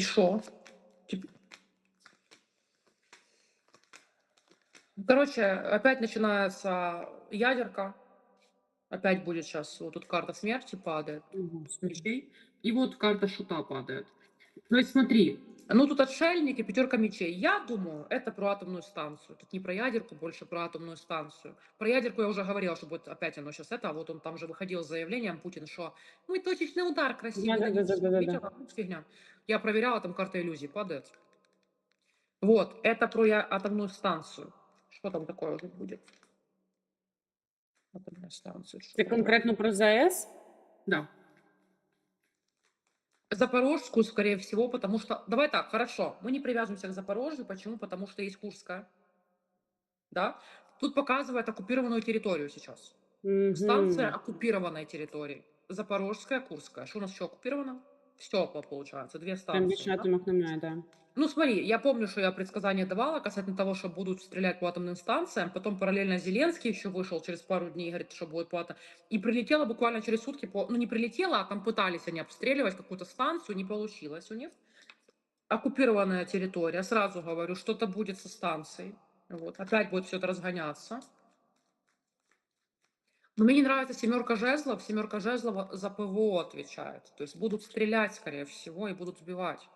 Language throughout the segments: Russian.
Шо? Тип Короче, опять начинается ядерка. Опять будет сейчас вот тут карта смерти падает Мгм. с мечей, и вот карта шута падает. То есть смотри, ну тут отшельник и пятерка мечей. Я думаю, это про атомную станцию. Тут не про ядерку, больше про атомную станцию. Про ядерку я уже говорила, что будет опять оно сейчас это, а вот он там же выходил с заявлением Путин, что мы точечный удар красивый нанесем. Да-да-да-да-да-да. Видела? Ну, Фигня. Я проверяла, там карта иллюзий падает. Вот, это про я- атомную станцию. Что там такое уже будет? Атомная станция. там? конкретно про ЗАЕС? Да. Запорожскую, скорее всего, потому что... Давай так, хорошо. Мы не привязываемся к Запорожью. Почему? Потому что есть Курская. Да? Тут показывает оккупированную территорию сейчас. Станция Мгм. оккупированной территории. Запорожская, Курская. Что у нас еще оккупировано? Все получается. Две Там станции. більше да? атомок немає, да. Ну, смотри, я помню, что я предсказание давала касательно того, что будут стрелять по атомным станциям. Потом параллельно Зеленский еще вышел через пару дней, говорит, что будет по атом- И прилетело буквально через сутки, по... ну не прилетело, а там пытались они обстреливать какую-то станцию, не получилось у них. Оккупированная территория, сразу говорю, что-то будет со станцией. Вот. Опять будет все это разгоняться. Но мне не нравится семерка жезлов. Семерка жезлов за ПВО отвечает. То есть будут стрелять, скорее всего, и будут сбивать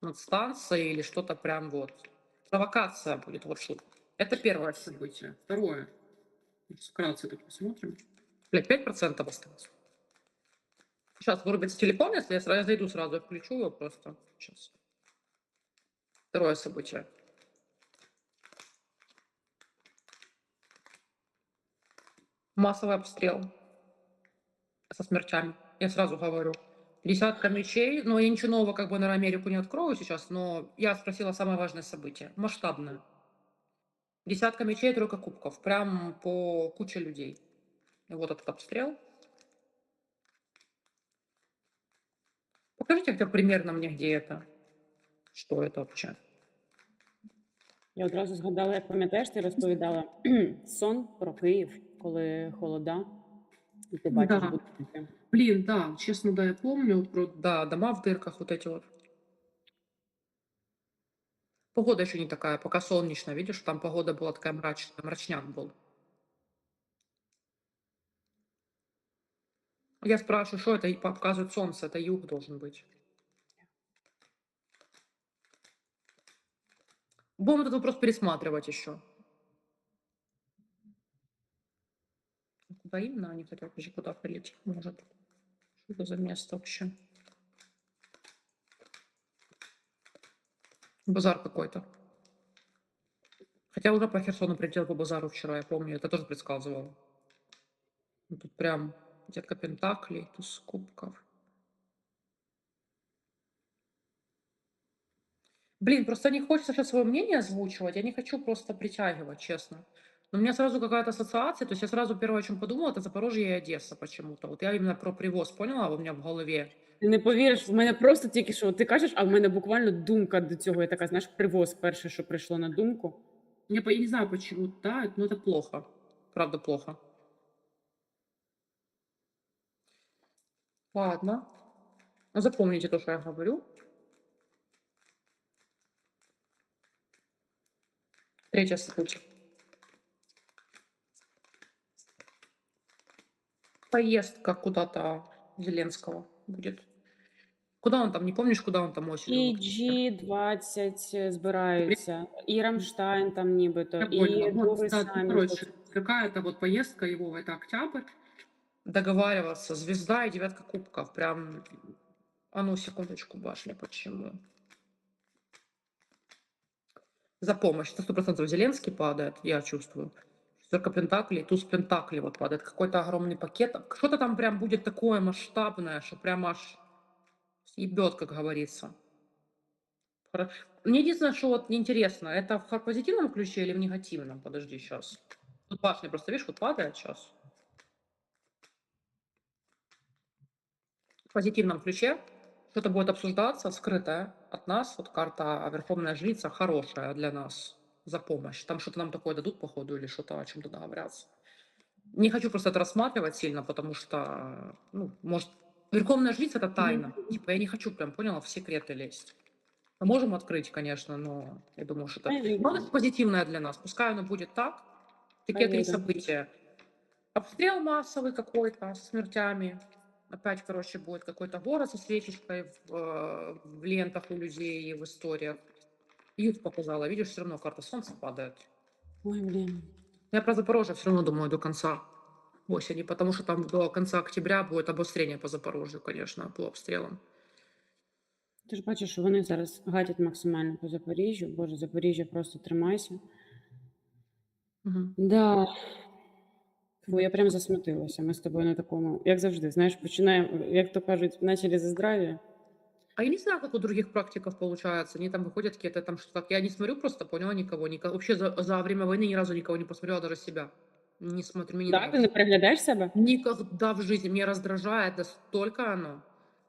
над станцией или что-то прям вот. Провокация будет, вот что. Это первое событие. Второе. Вкратце так посмотрим. Блядь, 5% осталось. Сейчас вырубится телефон, если я, сразу, я зайду сразу, я включу его просто. Сейчас. Второе событие. Массовый обстрел со смертями. Я сразу говорю. Десятка мечей, но я ничего нового как бы на Америку не открою сейчас, но я спросила самое важное событие, масштабное. Десятка мечей, тройка кубков, прям по куче людей. И вот этот обстрел. Покажите хотя бы примерно мне, где это. Что это вообще? Я одразу згадала, як пам'ятаєш, ти розповідала сон про Київ, коли холода, і ти бачиш Да. будинки. Блин, да, честно, да, я помню. вот про- да, дома в дырках вот эти вот. Погода еще не такая, пока солнечно, видишь, там погода была такая мрачная, мрачняк был. Я спрашиваю, что это, и показывает солнце, это юг должен быть. Будем этот вопрос пересматривать еще. Куда именно они хотят вообще куда прилететь? Может. Что это за место вообще? Базар какой-то. Хотя уже по Херсону прилетел по базару вчера, я помню, это тоже предсказывал. Ну, Тут прям детка Пентаклей, туз кубков. Блин, просто не хочется сейчас свое мнение озвучивать, я не хочу просто притягивать, честно. Но у меня сразу какая-то ассоциация, то есть я сразу первое, о чем подумала, это Запорожье и Одесса почему-то. Вот я именно про привоз поняла, у меня в голове. Ти не повіриш, в мене просто тільки що ти кажеш, а в мене буквально думка до цього. Я така, знаєш, привоз перше, що прийшло на думку. Я, по- я не знаю почему, да, но это плохо. Правда, плохо. Ладно. Ну, запомните то, что я говорю. Третья событие. Поездка куда-то Зеленского будет. Куда он там, не помнишь, куда он там осенью? І выходит? G20 збираються, і Рамштайн там нібито, Я і поняла. Вот, другий да, ну, саміт. короче, какая-то вот поездка его, это октябрь. Договариваться. Звезда и девятка кубков. Прям, а ну, секундочку, башня, почему? За помощь. Это сто процентов Зеленский падает, я чувствую. Шестерка пентаклей, туз пентаклей вот падает. Какой-то огромный пакет. Что-то там прям будет такое масштабное, что прям аж съебет, как говорится. Мне единственное, что вот интересно, это в позитивном ключе или в негативном? Подожди, сейчас. Тут башня просто, видишь, вот падает сейчас. В позитивном ключе что-то будет обсуждаться, скрытое от нас. Вот карта Верховная Жрица хорошая для нас за помощь. Там что-то нам такое дадут, походу, или что-то о чем-то договорятся. Не хочу просто это рассматривать сильно, потому что, ну, может, Верховная жрица это тайна. Типа я не хочу прям, поняла, в секреты лезть. Мы можем открыть, конечно, но я думаю, что это новость позитивная для нас. Пускай оно будет так. Такие три Поверю. события. Обстрел массовый какой-то с смертями. Опять, короче, будет какой-то город со свечечкой в, э, в лентах у людей и в историях. Юг показала. Видишь, все равно карта солнца падает. Ой, блін. Я про Запорожье все равно думаю до конца осени, потому что там до конца октября будет обострение по Запорожью, конечно, по обстрелам. Ти ж бачиш, що вони зараз гатять максимально по Запоріжжю. Боже, Запоріжжя, просто тримайся. Мгм. Да. Фу, я прям засмутилася. Ми з тобою на такому, як завжди, знаєш, починаємо, як то кажуть, начали за здравие. А я не знаю, как у других практиков получается. Они там выходят какие-то там что-то. Я не смотрю просто, поняла никого. никого. Вообще за, за время войны ни разу никого не посмотрела, даже себя. Не смотрю, мне не ти нравится. не переглядаєш себе? Никогда в жизни меня раздражает настолько оно.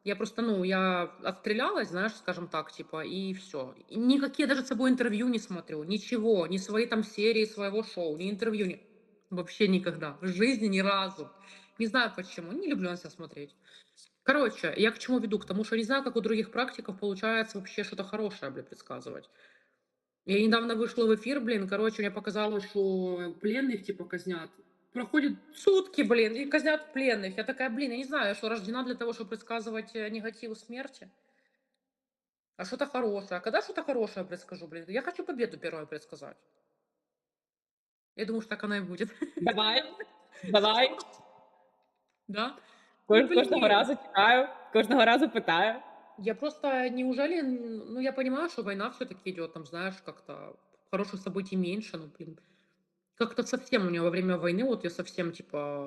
Я просто, ну, я отстрелялась, знаешь, скажем так, типа, и все. никакие даже с собой интервью не смотрю, ничего, ни свои там серии своего шоу, ни интервью, ни... вообще никогда, в жизни ни разу. Не знаю почему, не люблю на себя смотреть. Короче, я к чему веду? К тому, что не знаю, как у других практиков получается вообще что-то хорошее, блин, предсказывать. Я недавно вышла в эфир, блин, короче, мне показалось, что пленных типа казнят. Проходит сутки, блин, и казнят пленных. Я такая, блин, я не знаю, я что, рождена для того, чтобы предсказывать э, негативы смерти? А что-то хорошее. А когда что-то хорошее предскажу, блин? Я хочу победу первое предсказать. Я думаю, что так оно и будет. Давай, давай. Да? Кож- блін. Кожного разу чекаю, кожного разу питаю. Я просто, неужели, н- ну, я понимаю, что война все-таки идет, там, знаешь, как-то хороших событий меньше, ну, блин, как-то совсем у меня во время войны, вот я совсем, типа,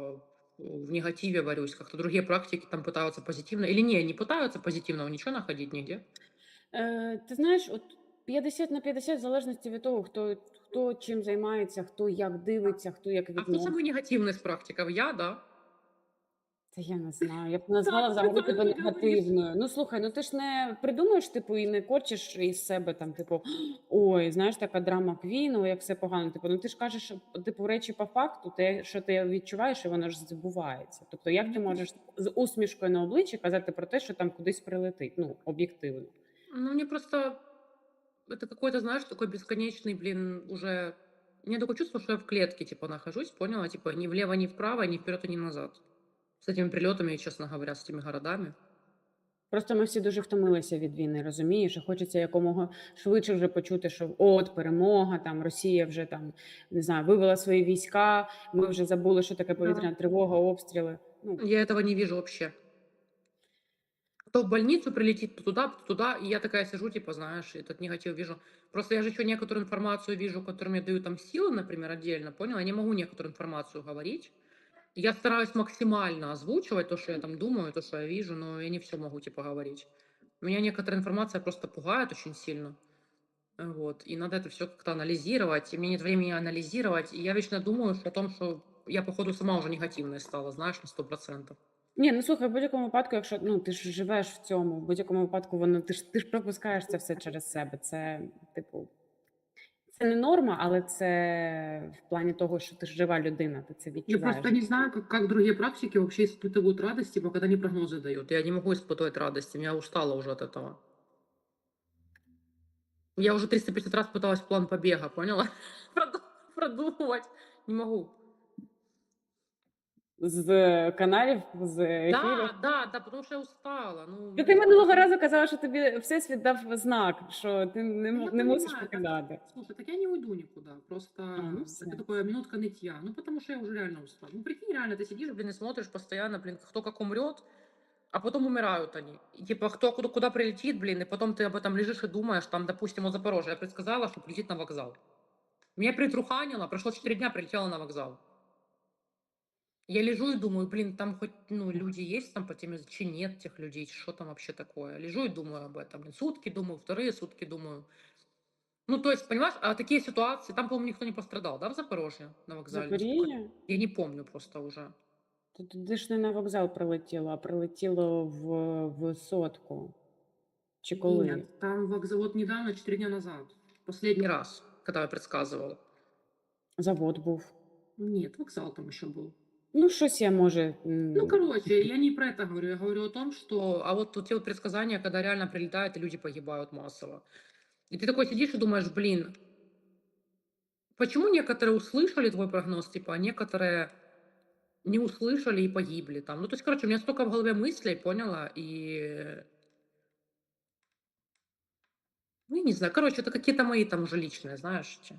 в негативе варюсь, как-то другие практики там пытаются позитивно, или не, не пытаются позитивного ничего находить нигде. Е, ти знаєш, от 50 на 50 в залежності від того, хто, хто чим займається, хто як дивиться, хто як А кто відноситься. самый негативный из практиков? Я, да? Та я не знаю. Я б назвала взагалі тебе негативною. Ну слухай, ну ти ж не придумаєш, типу, і не корчиш із себе там, типу, ой, знаєш, така драма квін, ой, як все погано. Типу, ну ти ж кажеш, типу, речі по факту, те, що ти відчуваєш, і воно ж забувається. Тобто, як ти можеш з усмішкою на обличчі казати про те, що там кудись прилетить? Ну, об'єктивно. Ну, мне просто, это какой-то, знаешь, такой бесконечный, блин, уже... У меня такое чувство, что я в клетке, типа, нахожусь, поняла? Типа, ни влево, ни вправо, ни вперед, ни назад. С этими прилетами, честно говоря, с этими городами. Просто ми всі дуже втомилися від війни, розумієш? І хочеться якомога швидше вже почути, що от перемога, там Росія вже там не знаю, вивела свої війська. Ми вже забули, що таке повітряна тривога, обстріли. Ну Я этого не вижу вообще. То в больницу прилетит, то туда, то туда, и я такая сижу, типа, знаешь, этот негатив вижу. Просто я же еще некоторую информацию вижу, которую мне дают там силы, например, отдельно, поняла? Я не могу некоторую информацию говорить. Я стараюсь максимально озвучивать то, что я там думаю, то, что я вижу, но я не все могу, типа, говорить. Меня некоторая информация просто пугает очень сильно. Вот. И надо это все как-то анализировать. И мне нет времени анализировать. И я вечно думаю о том, что я, походу, сама уже негативная стала, знаешь, на сто процентов. ні, ну слухай, в будь-якому випадку, якщо ну ти ж живеш в цьому, в будь-якому випадку воно ти ж ти ж пропускаєш це все через себе. Це типу. Це не норма, але це в плані того, що ти ж жива людина, ти це Я відчуваєш. просто не знаю, как, как другие практики вообще испытывают радость, типа, когда они прогнозы дают. Я не могу испытывать радости, я устала уже от этого. Я уже 350 раз пыталась план побега, поняла? Проду- Продумывать. Не могу. З каналів, з ефірів. Да, да, да, потому что я устала. Ну, Та ти минулого разу казала, що тобі всесвіт дав знак, що ти не, Ну, м- я не мусиш понимаю, покидати. Слушай, так я не уйду никуда. Просто ну это всё. такое минутка нытья. Ну, потому что я уже реально устала. Ну, прикинь, реально, ты сидишь, блин, и смотришь постоянно, блин, кто как умрет, а потом умирают они. И, типа, кто куда, куда прилетит, блин, и потом ты об этом лежишь и думаешь, там, допустим, у Запорожья, я предсказала, что прилетит на вокзал. Меня притруханило, прошло 4 дня, прилетела на вокзал. Я лежу и думаю, блин, там хоть, ну, люди есть там по теме, чи нет тех людей, что там вообще такое. Лежу и думаю об этом. Блин, Сутки думаю, вторые сутки думаю. Ну, то есть, понимаешь, а такие ситуации, там, по-моему, никто не пострадал, да, в Запорожье на вокзале? Запоріжжя? Я не помню просто уже. То туди ж не на вокзал прилетіло, а прилетіло в, в сотку. Чи коли? Нет, там вокзал, вот недавно, 4 дня назад. Последний раз, когда я предсказывала. Завод був. Нет, вокзал там еще был. Ну, щось я може. Ну, короче, я не про это говорю. Я говорю о том, что... А вот те вот предсказания, когда реально прилетает, и люди погибают массово. И ты такой сидишь и думаешь, блин, почему некоторые услышали твой прогноз, типа, а некоторые не услышали и погибли там. Ну, то есть, короче, у меня столько в голове мыслей, поняла, и... Ну, я не знаю, короче, это какие-то мои там уже личные, знаешь, эти